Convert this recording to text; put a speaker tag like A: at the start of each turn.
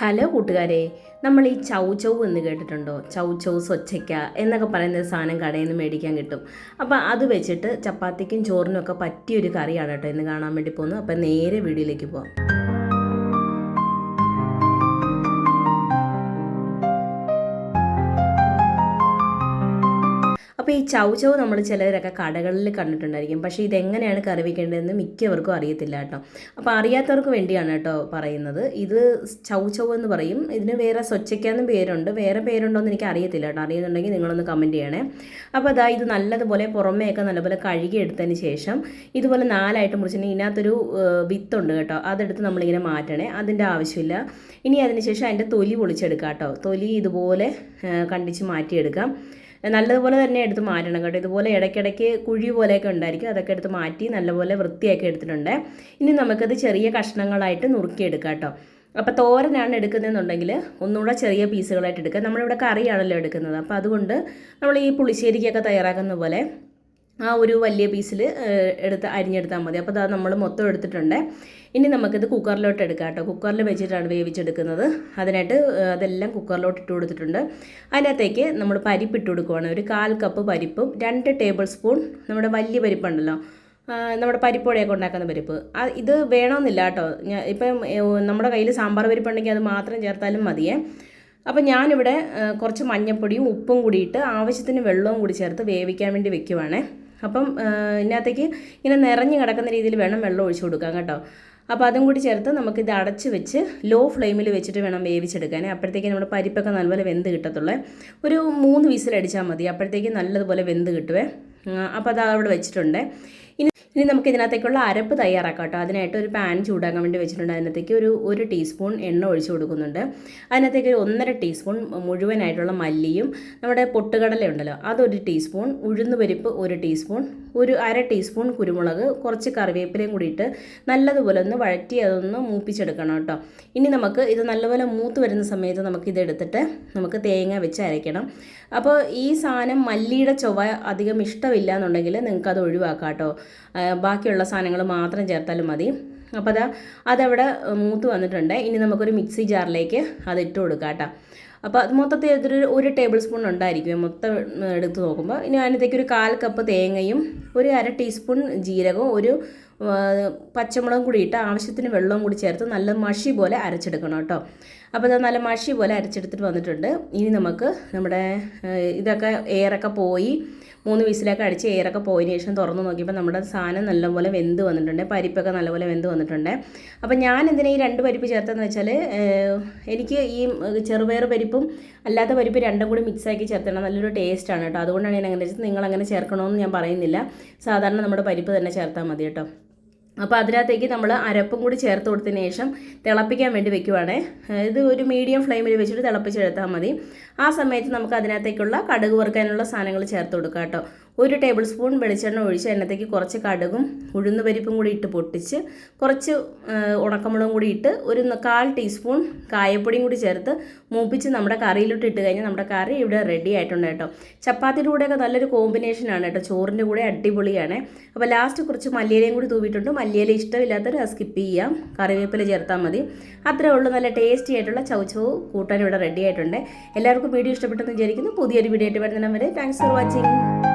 A: Hello കൂട്ടുകാരെ നമ്മൾ ഈ ചൗ ചൗ എന്ന് കേട്ടിട്ടുണ്ടോ? ചൗ ചൗ സ്വച്ഛയ്ക്ക എന്നൊക്കെ പറയുന്ന സാധനം കടയിൽ നിന്ന് മേടിക്കാൻ കിട്ടും. അപ്പോൾ അത് വെച്ചിട്ട് ചപ്പാത്തിക്കും ചോറിനും ഒക്കെ പറ്റിയൊരു കറിയാണ് കേട്ടോ ഇന്ന് കാണാൻ വേണ്ടി പോകുന്നത്. അപ്പോൾ നേരെ വീടിലേക്ക് പോകാം അപ്പോൾ ഈ ചൗ ചൗ നമ്മൾ ചിലരൊക്കെ കടകളിൽ കണ്ടിട്ടുണ്ടായിരിക്കും. പക്ഷേ ഇതെങ്ങനെയാണ് കറി വയ്ക്കേണ്ടതെന്ന് മിക്കവർക്കും അറിയത്തില്ല കേട്ടോ. അപ്പോൾ അറിയാത്തവർക്ക് വേണ്ടിയാണ് കേട്ടോ പറയുന്നത്. ഇത് ചൗ ചൗ എന്ന് പറയും. ഇതിന് വേറെ സ്വച്ഛയ്ക്കാന്നും പേരുണ്ട്. വേറെ പേരുണ്ടോ എന്ന് എനിക്ക് അറിയത്തില്ല കേട്ടോ. അറിയുന്നുണ്ടെങ്കിൽ നിങ്ങളൊന്ന് കമന്റ് ചെയ്യണേ. അപ്പോൾ അതാ ഇത് നല്ലതുപോലെ പുറമേയൊക്കെ നല്ലപോലെ കഴുകി എടുത്തതിന് ശേഷം ഇതുപോലെ നാലായിട്ട് മുറിച്ചിട്ടുണ്ടെങ്കിൽ ഇതിനകത്തൊരു വിത്തുണ്ട് കേട്ടോ. അതെടുത്ത് നമ്മളിങ്ങനെ മാറ്റണേ. അതിന്റെ ആവശ്യമില്ല. ഇനി അതിന് ശേഷം അതിന്റെ തൊലി പൊളിച്ചെടുക്കാം കേട്ടോ. തൊലി ഇതുപോലെ കണ്ടിച്ച് മാറ്റിയെടുക്കാം. നല്ലതുപോലെ തന്നെ എടുത്ത് മാറ്റണം കേട്ടോ. ഇതുപോലെ ഇടയ്ക്കിടയ്ക്ക് കുഴി പോലെയൊക്കെ ഉണ്ടായിരിക്കും. അതൊക്കെ എടുത്ത് മാറ്റി നല്ലപോലെ വൃത്തിയാക്കി എടുത്തിട്ടുണ്ട്. ഇനി നമുക്കത് ചെറിയ കഷ്ണങ്ങളായിട്ട് നുറുക്കിയെടുക്കാം കേട്ടോ. അപ്പോൾ തോരനാണ് എടുക്കുന്നതെന്നുണ്ടെങ്കിൽ ഒന്നുകൂടെ ചെറിയ പീസുകളായിട്ട് എടുക്കുക. നമ്മളിവിടെ കറിയാണല്ലോ എടുക്കുന്നത്. അപ്പോൾ അതുകൊണ്ട് നമ്മൾ ഈ പുളിശ്ശേരിക്കൊക്കെ തയ്യാറാക്കുന്ന പോലെ ആ ഒരു വലിയ പീസിൽ എടുത്ത് അരിഞ്ഞെടുത്താൽ മതി. അപ്പോൾ അത് നമ്മൾ മൊത്തം എടുത്തിട്ടുണ്ട്. ഇനി നമുക്കിത് കുക്കറിലോട്ട് എടുക്കാം കേട്ടോ. കുക്കറിൽ വെച്ചിട്ടാണ് വേവിച്ചെടുക്കുന്നത്. അതിനായിട്ട് അതെല്ലാം കുക്കറിലോട്ട് ഇട്ട് കൊടുത്തിട്ടുണ്ട്. അതിനകത്തേക്ക് നമ്മൾ പരിപ്പ് ഇട്ട് കൊടുക്കുവാണ്. ഒരു കാൽ കപ്പ് പരിപ്പും രണ്ട് ടേബിൾ സ്പൂൺ നമ്മുടെ വലിയ പരിപ്പുണ്ടല്ലോ നമ്മുടെ പരിപ്പോടെയൊക്കെ ഉണ്ടാക്കുന്ന പരിപ്പ്. ഇത് വേണമെന്നില്ല കേട്ടോ. ഞാൻ ഇപ്പം നമ്മുടെ കയ്യിൽ സാമ്പാർ പരിപ്പുണ്ടെങ്കിൽ അത് മാത്രം ചേർത്താലും മതിയേ. അപ്പോൾ ഞാനിവിടെ കുറച്ച് മഞ്ഞൾപ്പൊടിയും ഉപ്പും കൂടിയിട്ട് ആവശ്യത്തിന് വെള്ളവും കൂടി ചേർത്ത് വേവിക്കാൻ വേണ്ടി വെക്കുവാണേ. അപ്പം ഇതിനകത്തേക്ക് ഇങ്ങനെ നിറഞ്ഞു കിടക്കുന്ന രീതിയിൽ വേണം വെള്ളം ഒഴിച്ചു കൊടുക്കാൻ കേട്ടോ. അപ്പോൾ അതും കൂടി ചേർത്ത് നമുക്കിത് അടച്ച് വെച്ച് ലോ ഫ്ലെയിമിൽ വെച്ചിട്ട് വേണം വേവിച്ചെടുക്കാൻ. അപ്പോഴത്തേക്ക് നമ്മുടെ പരിപ്പൊക്കെ നല്ലപോലെ വെന്ത് കിട്ടത്തുള്ളേ. ഒരു മൂന്ന് വിസിലടിച്ചാൽ മതി. അപ്പോഴത്തേക്ക് നല്ലതുപോലെ വെന്ത് കിട്ടുവേ. അപ്പോൾ അത് അവിടെ വെച്ചിട്ടുണ്ട്. ഇനി ഇനി നമുക്ക് ഇതിനകത്തേക്കുള്ള അരപ്പ് തയ്യാറാക്കാം കേട്ടോ. അതിനായിട്ട് ഒരു പാൻ ചൂടാക്കാൻ വേണ്ടി വെച്ചിട്ടുണ്ട്. അതിനകത്തേക്ക് ഒരു ഒരു ടീസ്പൂൺ എണ്ണ ഒഴിച്ച് കൊടുക്കുന്നുണ്ട്. അതിനകത്തേക്ക് ഒരു ഒന്നര ടീസ്പൂൺ മുഴുവനായിട്ടുള്ള മല്ലിയും നമ്മുടെ പൊട്ടുകടല ഉണ്ടല്ലോ അതൊരു ടീസ്പൂൺ ഉഴുന്നുപരിപ്പ് ഒരു ടീസ്പൂൺ ഒരു അര ടീസ്പൂൺ കുരുമുളക് കുറച്ച് കറിവേപ്പിലയും കൂടിയിട്ട് നല്ലതുപോലെ ഒന്ന് വഴറ്റി അതൊന്ന് മൂപ്പിച്ചെടുക്കണം കേട്ടോ. ഇനി നമുക്ക് ഇത് നല്ലപോലെ മൂത്ത് വരുന്ന സമയത്ത് നമുക്ക് ഇതെടുത്തിട്ട് നമുക്ക് തേങ്ങ വെച്ച് അരയ്ക്കണം. അപ്പോൾ ഈ സാധനം മല്ലിയുടെ ചൊവ്വ അധികം ഇഷ്ടമില്ല എന്നുണ്ടെങ്കിൽ നിങ്ങൾക്ക് അത് ഒഴിവാക്കാം കേട്ടോ. ബാക്കിയുള്ള സാധനങ്ങൾ മാത്രം ചേർത്താലും മതി. അപ്പോൾ അതാ അതവിടെ മൂത്ത് വന്നിട്ടുണ്ട്. ഇനി നമുക്കൊരു മിക്സി ജാറിലേക്ക് അത് ഇട്ട് കൊടുക്കാം കേട്ടോ. അപ്പോൾ അത് മൊത്തത്തിൽ ഇതൊരു ഒരു ടേബിൾ സ്പൂൺ ഉണ്ടായിരിക്കും. മൊത്തം എടുത്ത് നോക്കുമ്പോൾ. ഇനി അതിനകത്തേക്ക് ഒരു കാൽ കപ്പ് തേങ്ങയും ഒരു അര ടീസ്പൂൺ ജീരകവും ഒരു പച്ചമുളകും കൂടി ഇട്ട് ആവശ്യത്തിന് വെള്ളവും കൂടി ചേർത്ത് നല്ല മഷി പോലെ അരച്ചെടുക്കണം കേട്ടോ. അപ്പോൾ അത് നല്ല മഷി പോലെ അരച്ചെടുത്തിട്ട് വന്നിട്ടുണ്ട്. ഇനി നമുക്ക് നമ്മുടെ ഇതൊക്കെ എയറൊക്കെ പോയി മൂന്ന് വിസിലൊക്കെ അടിച്ച് എയറൊക്കെ പോയതിന് ശേഷം തുറന്ന് നോക്കിയപ്പോൾ നമ്മുടെ സാധനം നല്ലപോലെ വെന്ത് വന്നിട്ടുണ്ട്. പരിപ്പൊക്കെ നല്ലപോലെ വെന്ത് വന്നിട്ടുണ്ട്. അപ്പോൾ ഞാൻ എന്തിനാ ഈ രണ്ട് പരിപ്പ് ചേർത്തതെന്ന് വെച്ചാൽ എനിക്ക് ഈ ചെറുപയർ പരിപ്പും അല്ലാത്ത പരിപ്പ് രണ്ടും കൂടി മിക്സാക്കി ചേർത്തണം നല്ലൊരു ടേസ്റ്റാണ് കേട്ടോ. അതുകൊണ്ടാണ് ഞാൻ അങ്ങനെ വെച്ചത്. നിങ്ങൾ അങ്ങനെ ചേർക്കണമെന്ന് ഞാൻ പറയുന്നില്ല. സാധാരണ നമ്മുടെ പരിപ്പ് തന്നെ ചേർത്താൽ മതി കേട്ടോ. അപ്പോൾ അതിനകത്തേക്ക് നമ്മൾ അരപ്പും കൂടി ചേർത്ത് കൊടുത്തതിന് ശേഷം തിളപ്പിക്കാൻ വേണ്ടി വെക്കുവാണേ. ഇത് ഒരു മീഡിയം ഫ്ലെയിമിൽ വെച്ചിട്ട് തിളപ്പിച്ചെടുത്താൽ മതി. ആ സമയത്ത് നമുക്ക് അതിനകത്തേക്കുള്ള കടുക് വറുക്കാനുള്ള സാധനങ്ങൾ ചേർത്ത് കൊടുക്കാം കേട്ടോ ഒരു ടേബിൾ സ്പൂൺ വെളിച്ചെണ്ണ ഒഴിച്ച് അതിനകത്തേക്ക് കുറച്ച് കടുകും ഉഴുന്ന് പരിപ്പും കൂടി ഇട്ട് പൊട്ടിച്ച് കുറച്ച് ഉണക്കമുളകും കൂടി ഇട്ട് ഒരു കാൽ ടീസ്പൂൺ കായപ്പൊടിയും കൂടി ചേർത്ത് മൂപ്പിച്ച് നമ്മുടെ കറിയിലോട്ട് ഇട്ട് കഴിഞ്ഞാൽ നമ്മുടെ കറി ഇവിടെ റെഡി ആയിട്ടുണ്ട് കേട്ടോ. ചപ്പാത്തിയുടെ കൂടെയൊക്കെ നല്ലൊരു കോമ്പിനേഷനാണ് കേട്ടോ. ചോറിന്റെ കൂടെ അടിപൊളിയാണ്. അപ്പോൾ ലാസ്റ്റ് കുറച്ച് മല്ലിയിലയും കൂടി തൂവിയിട്ടുണ്ട്. മല്ലിയില ഇഷ്ടമില്ലാത്തവർ അത് സ്കിപ്പ് ചെയ്യാം. കറിവേപ്പില ചേർത്താൽ മതി. അത്രേ ഉള്ളൂ. നല്ല ടേസ്റ്റി ആയിട്ടുള്ള ചൗച്ചവ് കൂട്ടാൻ ഇവിടെ റെഡി ആയിട്ടുണ്ട്. എല്ലാവർക്കും വീഡിയോ ഇഷ്ടപ്പെട്ടെന്ന് വിചാരിക്കുന്നു. പുതിയൊരു വീഡിയോ ആയിട്ട് വരുന്നവരെ താങ്ക്സ് ഫോർ വാച്ചിങ്